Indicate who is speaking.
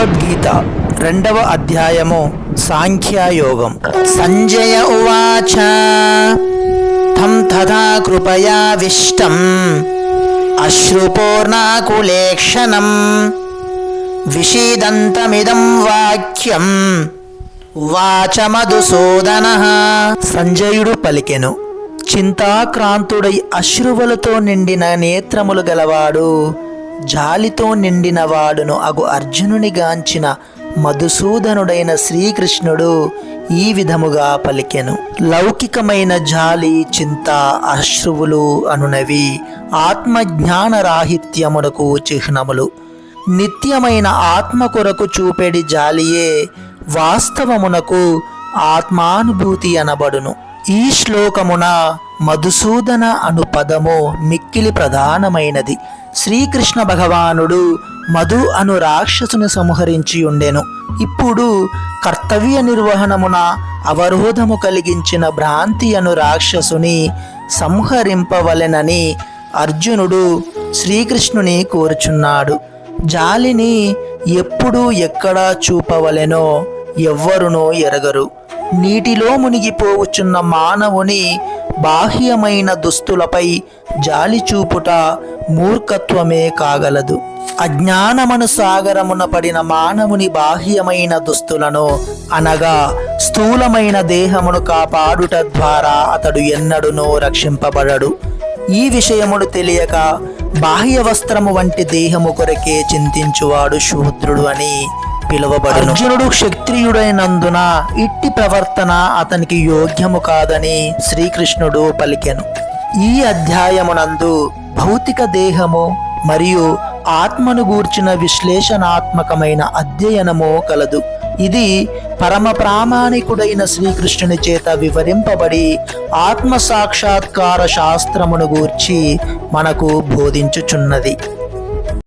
Speaker 1: భగవద్గీత రెండవ అధ్యాయము సాంఖ్యయోగం. సంజయ ఉవాచ తం తథా కృపయావిష్టం అశ్రుపూర్ణాకులేక్షణం విషీదంతమిదం వాక్యం వాచ మధుసూదన. సంజయుడు పలికెను చింతాక్రాంతుడై అశ్రువులతో నిండిన నేత్రములు గలవాడు జాలితో నిండిన వాడును అగు అర్జునుని గాంచిన మధుసూదనుడైన శ్రీకృష్ణుడు ఈ విధముగా పలికెను. లౌకికమైన జాలి చింత అశ్రువులు అనునవి ఆత్మజ్ఞాన రాహిత్యమునకు చిహ్నములు. నిత్యమైన ఆత్మ కొరకు చూపెడి జాలియే వాస్తవమునకు ఆత్మానుభూతి అనబడును. ఈ శ్లోకమున మధుసూదన అను పదము మిక్కిలి ప్రధానమైనది. శ్రీకృష్ణ భగవానుడు మధు అను రాక్షసుని సంహరించి ఉండెను. ఇప్పుడు కర్తవ్య నిర్వహణమున అవరోధము కలిగించిన భ్రాంతి అను రాక్షసుని సంహరింపవలెనని అర్జునుడు శ్రీకృష్ణుని కోరుచున్నాడు. జాలిని ఎప్పుడు ఎక్కడ చూపవలెనో ఎవ్వరునో ఎరగరు. నీటిలో మునిగిపోవచ్చున్న మానవుని బాహ్యమైన దుస్తులపై జాలి చూపుట మూర్ఖత్వమే కాగలదు. అజ్ఞానమను సాగరమున పడిన మానవుని బాహ్యమైన దుస్తులను అనగా స్థూలమైన దేహమును కాపాడుట ద్వారా అతడు ఎన్నడునో రక్షింపబడడు. ఈ విషయమును తెలియక బాహ్య వస్త్రము వంటి దేహము కొరకే చింతించువాడు శూద్రుడు అని పిలువబడు అర్జునుడు క్షత్రియుడైనందున ఇట్టి ప్రవర్తన అతనికి యోగ్యము కాదని శ్రీకృష్ణుడు పలికెను. ఈ అధ్యాయమునందు భౌతిక దేహము మరియు ఆత్మను గూర్చిన విశ్లేషణాత్మకమైన అధ్యయనము కలదు. ఇది పరమ ప్రామాణికుడైన శ్రీకృష్ణుని చేత వివరింపబడి ఆత్మ సాక్షాత్కార శాస్త్రమును గూర్చి మనకు బోధించుచున్నది.